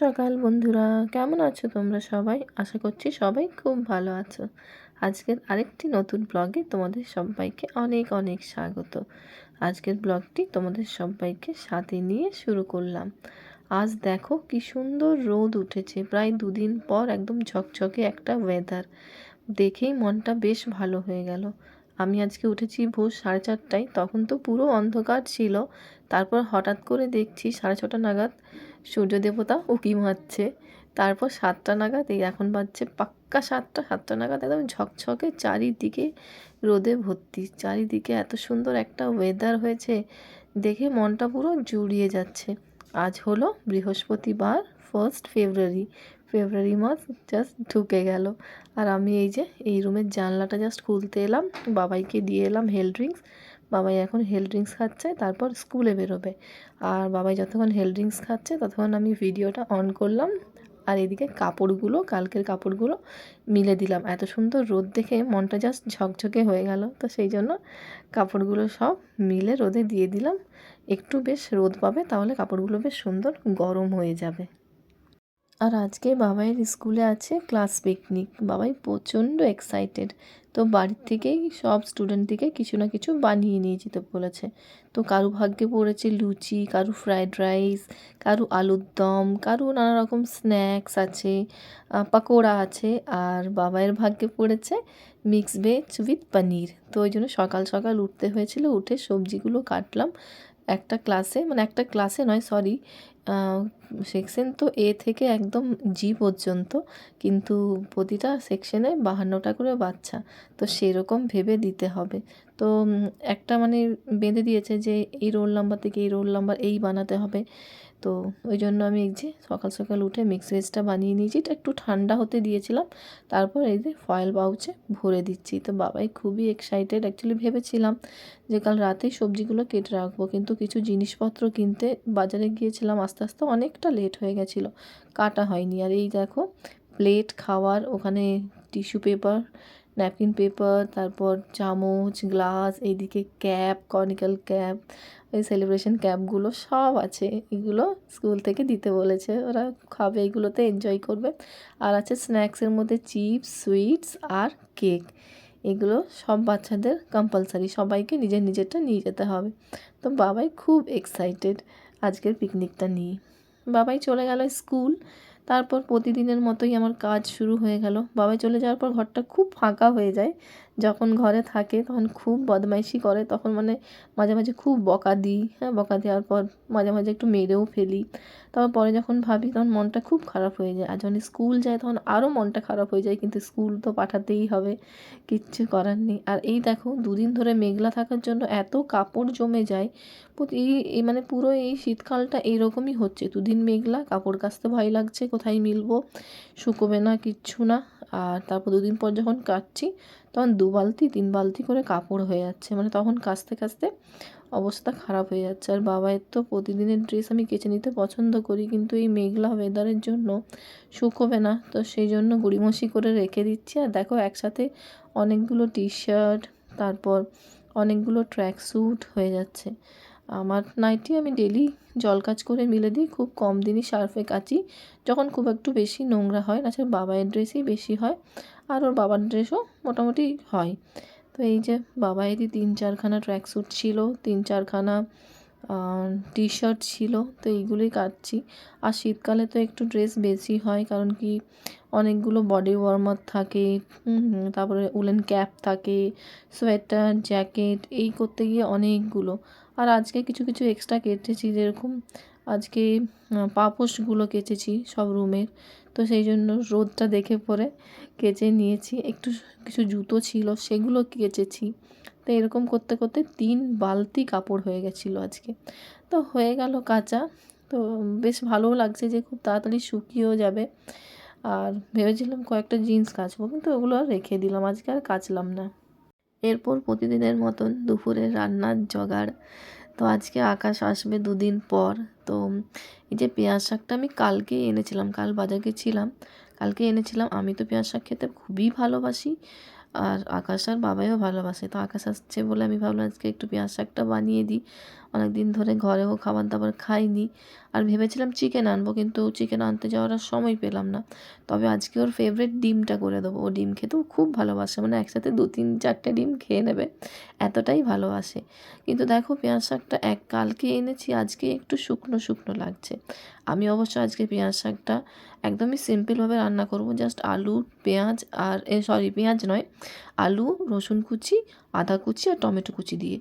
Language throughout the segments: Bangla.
সকাল, বন্ধুরা। কেমন আছো তোমরা সবাই? আশা করছি সবাই খুব ভালো আছো। আজকের আরেকটি নতুন ব্লগে তোমাদের সবাইকে অনেক অনেক স্বাগত। আজকের ব্লগটি তোমাদের সবাইকে সাথে নিয়ে শুরু করলাম। আজ দেখো কি সুন্দর রোদ উঠেছে। প্রায় দুদিন পর একদম ঝকঝকে একটা ওয়েদার দেখেই মনটা বেশ ভালো হয়ে গেল। আমি আজকে উঠেছি ভোর সাড়ে চারটায়। তখন তো পুরো অন্ধকার ছিল। তারপর হঠাৎ করে দেখছি সাড়ে ছটা নাগাদ সূর্য দেবতা উকি মারছে। তারপর সাতটা নাগাদ, এই এখন বাজছে পাক্কা সাতটা সাতটা নাগাদ একদম ঝকঝকে চারিদিকে রোদে ভর্তি। চারিদিকে এত সুন্দর একটা ওয়েদার হয়েছে, দেখে মনটা পুরো জুড়িয়ে যাচ্ছে। আজ হলো বৃহস্পতিবার ফার্স্ট ফেব্রুয়ারি ফেব্রুয়ারি মাস জাস্ট ঢুকে গেল। আর আমি এই যে, এই রুমের জানলাটা জাস্ট খুলতে এলাম, বাবাইকে দিয়ে এলাম হেল ড্রিঙ্কস বাবাই এখন হেল ড্রিঙ্কস খাচ্ছে, তারপর স্কুলে বেরোবে। আর বাবাই যতক্ষণ হেল ড্রিঙ্কস খাচ্ছে, ততক্ষণ আমি ভিডিওটা অন করলাম। আর এদিকে কাপড়গুলো, কালকের কাপড়গুলো মিলে দিলাম। এত সুন্দর রোদ দেখে মনটা জাস্ট ঝকঝকে হয়ে গেল। তো সেই জন্য কাপড়গুলো সব মিলে রোদে দিয়ে দিলাম। একটু বেশ রোদ পাবে, তাহলে কাপড়গুলো বেশ সুন্দর গরম হয়ে যাবে। আর আজকে বাবাইয়ের স্কুলে আছে ক্লাস পিকনিক বাবাই প্রচণ্ড এক্সাইটেড তো বাড়ির থেকেই সব স্টুডেন্ট থেকে কিছু না কিছু বানিয়ে নিয়ে যেতে বলেছে। তো কারু ভাগ্যে পড়েছে লুচি, কারু ফ্রায়েড রাইস কারু আলুর দম, কারু নানা রকম স্ন্যাক্স আছে পাকোড়া আছে, আর বাবাইয়ের ভাগ্যে পড়েছে মিক্স ভেজ উইথ পনির তো ওই জন্য সকাল সকাল উঠতে হয়েছিল, উঠে সবজিগুলো কাটলাম একটা ক্লাসে মানে একটা ক্লাসে নয় সরি সেকশন তো এ থেকে একদম জি পর্যন্ত, কিন্তু প্রতিটা সেকশনে বাহান্নটা করে বাচ্চা, তো সেরকম ভেবে দিতে হবে। তো একটা মানে বেঁধে দিয়েছে যে এই রোল নাম্বার থেকে এই রোল নাম্বার এই বানাতে হবে। তো ওই জন্য আমি এই যে সকাল সকাল উঠে মিক্স ভেজটা বানিয়ে নিয়েছি। এটা একটু ঠান্ডা হতে দিয়েছিলাম। তারপর এই যে ফয়েল বাউচে ভরে দিচ্ছি। তো বাবাই খুবই এক্সাইটেড অ্যাকচুয়ালি ভেবেছিলাম যে কাল রাতেই সবজিগুলো কেটে রাখব। কিন্তু কিছু জিনিসপত্র কিনতে বাজারে গিয়েছিলাম আস্তে আস্তে অনেকটা লেট হয়ে গেছিল। কাটা হয়নি। আর এই দেখো প্লেট খাওয়ার ওখানে টিস্যু পেপার ন্যাপকিন পেপার তারপর চামচ গ্লাস এইদিকে ক্যাপ কনিক্যাল ক্যাপ ওই সেলিব্রেশন ক্যাপগুলো সব আছে। এগুলো স্কুল থেকে দিতে বলেছে। ওরা খাবে, এগুলোতে এনজয় করবে। আর আছে স্ন্যাক্সের মধ্যে চিপস সুইটস আর কেক এগুলো সব বাচ্চাদের কম্পালসারি সবাইকে নিজের নিজেরটা নিয়ে যেতে হবে। তো বাবাই খুব এক্সাইটেড আজকের পিকনিকটা নিয়ে। বাবাই চলে গেল স্কুল তারপর প্রতিদিনের মতোই আমার কাজ শুরু হয়ে গেল। বাবাই চলে যাওয়ার পর ঘরটা খুব ফাঁকা হয়ে যায়। যখন ঘরে থাকে তখন খুব বদমাইশি করে, তখন মানে মাঝে মাঝে খুব বকা দিই। হ্যাঁ বকা দেওয়ার পর মাঝে মাঝে একটু মেরেও ফেলি। তারপর পরে যখন ভাবি তখন মনটা খুব খারাপ হয়ে যায়। আর যখন স্কুল যায় তখন আরও মনটা খারাপ হয়ে যায়, কিন্তু স্কুল তো পাঠাতেই হবে, কিচ্ছু করার নেই। আর এই দেখো, দুদিন ধরে মেঘলা থাকার জন্য এত কাপড় জমে যায় এই মানে পুরো এই শীতকালটা এইরকমই হচ্ছে। দুদিন মেঘলা, কাপড় কাচতে ভয় লাগছে, কোথায় মিলবো, শুকোবে না, কিচ্ছু না। আর তারপর দুদিন পর যখন কাটছি, তখন দু বালতি, তিন বালতি করে কাপড় হয়ে যাচ্ছে। মানে তখন কাচতে কাচতে অবস্থা খারাপ হয়ে যাচ্ছে। আর বাবায়ের তো প্রতিদিনের ড্রেস আমি কেচে নিতে পছন্দ করি, কিন্তু এই মেঘলা ওয়েদারের জন্য শুকোবে না। তো সেই জন্য গুড়িমসি করে রেখে দিচ্ছি। আর দেখো, একসাথে অনেকগুলো টি শার্ট তারপর অনেকগুলো ট্র্যাক স্যুট হয়ে যাচ্ছে। আমার নাইটি আমি ডেলি জল কাজ করে মিলে দিই, খুব কম দিনই সার্ফে কাচি। যখন খুব একটু বেশি নোংরা হয় না বাবায়ের ড্রেসই বেশি হয়, আর ওর বাবার ড্রেসও মোটামুটি হয়। তো এই যে বাবায়েরই তিন চারখানা ট্র্যাক স্যুট ছিল, তিন চারখানা টি শার্ট ছিল, তো এইগুলোই কাটছি। আর শীতকালে তো একটু ড্রেস বেশি হয়, কারণ কি অনেকগুলো বডি ওয়ার্মার থাকে তারপরে উলেন ক্যাপ থাকে সোয়েটার জ্যাকেট এই করতে গিয়ে অনেকগুলো। আর আজকে কিছু কিছু এক্সট্রা কেটেছি যেরকম আজকে পাপোশগুলো কেচেছি সব রুমের তো সেই জন্য রোদটা দেখে পরে কেচে নিয়েছি। একটু কিছু জুতো ছিল, সেগুলো কেচেছি তো এরকম করতে করতে তিন বালতি কাপড় হয়ে গেছিল আজকে। তো হয়ে গেল কাঁচা। তো বেশ ভালোও লাগছে যে খুব তাড়াতাড়ি শুকিয়েও যাবে। আর ভেবেছিলাম কয়েকটা জিন্স কাচবো, কিন্তু ওগুলো আর রেখে দিলাম। আজকে আর কাচলাম না। এরপর প্রতিদিনের মতন দুপুরে রান্নার জোগাড়। তো আজকে আকাশ আসবে দুদিন পর। তো এই যে পেঁয়াজ শাকটা আমি কালকে এনেছিলাম, কাল বাজার গেছিলাম। কালকে এনেছিলাম। আমি তো পেঁয়াজ শাক খেতে খুবই ভালোবাসি। আর আকাশ আর বাবাইও ভালোবাসে। তো আকাশ আসছে বলে আমি ভাবলাম আজকে একটু পেঁয়াজ শাকটা বানিয়ে দিই। অনেক দিন ধরে ঘরেও খাবার দাবার খাইনি। আর ভেবেছিলাম চিকেন আনব কিন্তু চিকেন আনতে যাওয়ার সময় পেলাম না। তবে আজকে ওর ফেভারিট ডিমটা করে দেবো। ও ডিম খেতেও খুব ভালোবাসে। মানে একসাথে দু, তিন, চারটে ডিম খেয়ে নেবে। এতটাই ভালোবাসে। কিন্তু দেখো পেঁয়াজ শাকটা এক, কালকে এনেছি, আজকে একটু শুকনো শুকনো লাগছে। আমি অবশ্য আজকে পেঁয়াজ শাকটা একদমই সিম্পলভাবে রান্না করব। জাস্ট আলু, পেঁয়াজ আর, এ, সরি, পেঁয়াজ নয়, আলু, রসুন কুচি, আদা কুচি আর টমেটো কুচি দিয়ে।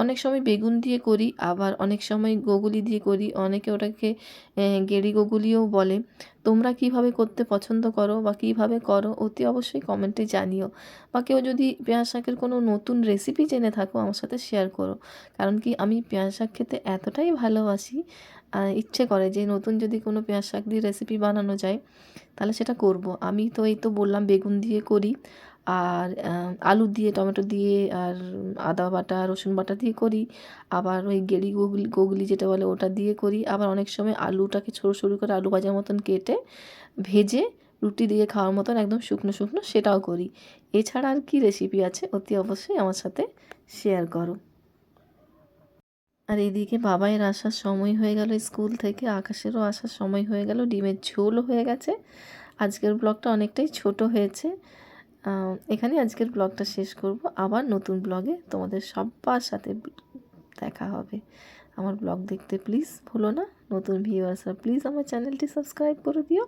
অনেক সময় বেগুন দিয়ে করি, আবার অনেক সময় গোগুলি দিয়ে করি। অনেকে ওটাকে গেড়ি গোগুলিও বলে। তোমরা কীভাবে করতে পছন্দ করো বা কীভাবে করো অতি অবশ্যই কমেন্টে জানিও। বা কেউ যদি পেঁয়াজ শাকের কোনো নতুন রেসিপি জেনে থাকো, আমার সাথে শেয়ার করো। কারণ কি আমি পেঁয়াজ শাক খেতে এতটাই ভালোবাসি ইচ্ছে করে যে নতুন যদি কোনো পেঁয়াজ শাক দিয়ে রেসিপি বানানো যায়, তাহলে সেটা করব। আমি তো এই তো বললাম বেগুন দিয়ে করি, আর আলু দিয়ে, টমেটো দিয়ে, আর আদা বাটা, রসুন বাটা দিয়ে করি, আবার ওই গেড়ি গুগলি গুগলি যেটা বলে ওটা দিয়ে করি। আবার অনেক সময় আলুটাকে সরু সরু করে আলু ভাজার মতন কেটে ভেজে রুটি দিয়ে খাওয়ার মতন একদম শুকনো শুকনো সেটাও করি। এছাড়া আর কি রেসিপি আছে, অতি অবশ্যই আমার সাথে শেয়ার করো। আর এদিকে বাবাইয়ের আসার সময় হয়ে গেল স্কুল থেকে, আকাশেরও আসার সময় হয়ে গেল, ডিমের ঝোলও হয়ে গেছে। আজকের ব্লগটা অনেকটাই ছোট হয়েছে। এখানে আজকের ব্লগটা শেষ করব। আবার নতুন ব্লগে তোমাদের সবার সাথে দেখা হবে। আমার ব্লগ দেখতে প্লিজ ভুলো না। নতুন ভিউয়ার্সরা প্লিজ আমার চ্যানেলটি সাবস্ক্রাইব করে দিও।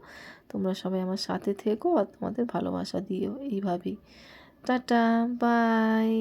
তোমরা সবাই আমার সাথে থেকো আর তোমাদের ভালোবাসা দিও এইভাবেই। Tata bye